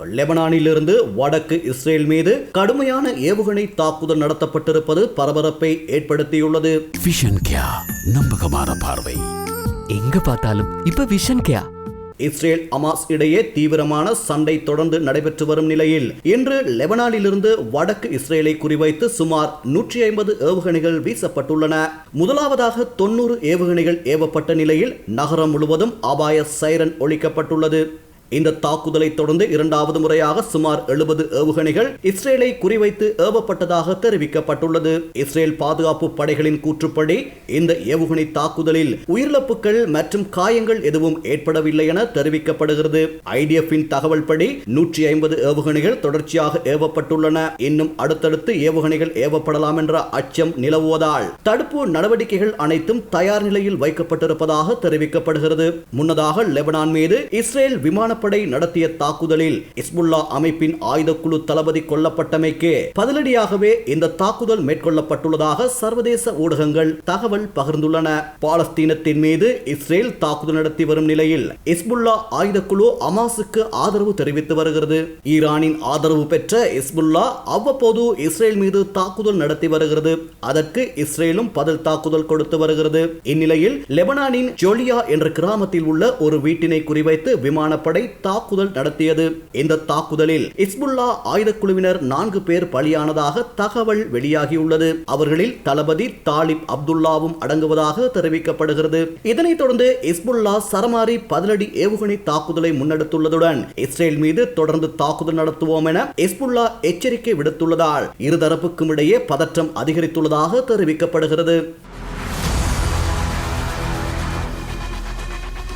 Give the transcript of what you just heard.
லெபனானிலிருந்து வடக்கு இஸ்ரேல் மீது கடுமையான ஏவுகணை தாக்குதல் நடத்தப்பட்டிருப்பது பரபரப்பை ஏற்படுத்தியுள்ளது. விஷன் கியா நம்பகமான பார்வை எங்க பார்த்தாலும் இப்ப விஷன் கேயா இஸ்ரேல் அமாஸ் இடையே தீவிரமான சண்டை தொடர்ந்து நடைபெற்று வரும் நிலையில் இன்று லெபனானிலிருந்து வடக்கு இஸ்ரேலை குறிவைத்து சுமார் நூற்றி ஐம்பது ஏவுகணைகள் வீசப்பட்டுள்ளன. முதலாவதாக தொன்னூறு ஏவுகணைகள் ஏவப்பட்ட நிலையில் நகரம் முழுவதும் அபாய சைரன் ஒழிக்கப்பட்டுள்ளது இந்த தாக்குதலை தொடர்ந்து இரண்டாவது முறையாக சுமார் எழுபது ஏவுகணைகள் இஸ்ரேலை குறிவைத்து ஏவப்பட்டதாக தெரிவிக்கப்பட்டுள்ளது. இஸ்ரேல் பாதுகாப்பு படைகளின் கூற்றுப்படி இந்த ஏவுகணை தாக்குதலில் உயிரிழப்புகள் மற்றும் காயங்கள் எதுவும் ஏற்படவில்லை என தெரிவிக்கப்படுகிறது. ஐடிஎஃபின் தகவல் படி நூற்றி ஐம்பது ஏவுகணைகள் தொடர்ச்சியாக ஏவப்பட்டுள்ளன. இன்னும் அடுத்தடுத்து ஏவுகணைகள் ஏவப்படலாம் என்ற அச்சம் நிலவுவதால் தடுப்பு நடவடிக்கைகள் அனைத்தும் தயார் நிலையில் வைக்கப்பட்டிருப்பதாக தெரிவிக்கப்படுகிறது. முன்னதாக லெபனான் மீது இஸ்ரேல் விமான விமானப்படை நடத்திய தாக்குதலில் இஸ்புல்லா அமைப்பின் ஆயுதக்குழு தளபதி கொல்லப்பட்டமைக்கு பதிலடியாகவே இந்த தாக்குதல் மேற்கொள்ளப்பட்டுள்ளதாக சர்வதேச ஊடகங்கள் தகவல் பகிர்ந்துள்ளன. பாலஸ்தீனத்தின் மீது இஸ்ரேல் தாக்குதல் நடத்தி வரும் நிலையில் இஸ்புல்லா ஆயுதக்குழு அமாசுக்கு ஆதரவு தெரிவித்து வருகிறது. ஈரானின் ஆதரவு பெற்ற இஸ்புல்லா அவ்வப்போது இஸ்ரேல் மீது தாக்குதல் நடத்தி வருகிறது. அதற்கு இஸ்ரேலும் பதில் தாக்குதல் கொடுத்து வருகிறது. இந்நிலையில் லெபனானின் ஜோலியா என்ற கிராமத்தில் உள்ள ஒரு வீட்டினை குறிவைத்து விமானப்படை தாக்குதல் நடத்தியது. இந்த தாக்குதலில் இஸ்புல்லா ஆயுதக்குழுவினர் நான்கு பேர் பலியானதாக தகவல் வெளியாகியுள்ளது. அவர்களில் தளபதி தாலிப் அப்துல்லாவும் அடங்குவதாக தெரிவிக்கப்படுகிறது. இதனைத் தொடர்ந்து இஸ்புல்லா சரமாரி பதிலடி ஏவுகணை தாக்குதலை முன்னெடுத்துள்ளதுடன் இஸ்ரேல் மீது தொடர்ந்து தாக்குதல் நடத்துவோம் என இஸ்புல்லா எச்சரிக்கை விடுத்துள்ளதால் இருதரப்புக்கும் இடையே பதற்றம் அதிகரித்துள்ளதாக தெரிவிக்கப்படுகிறது.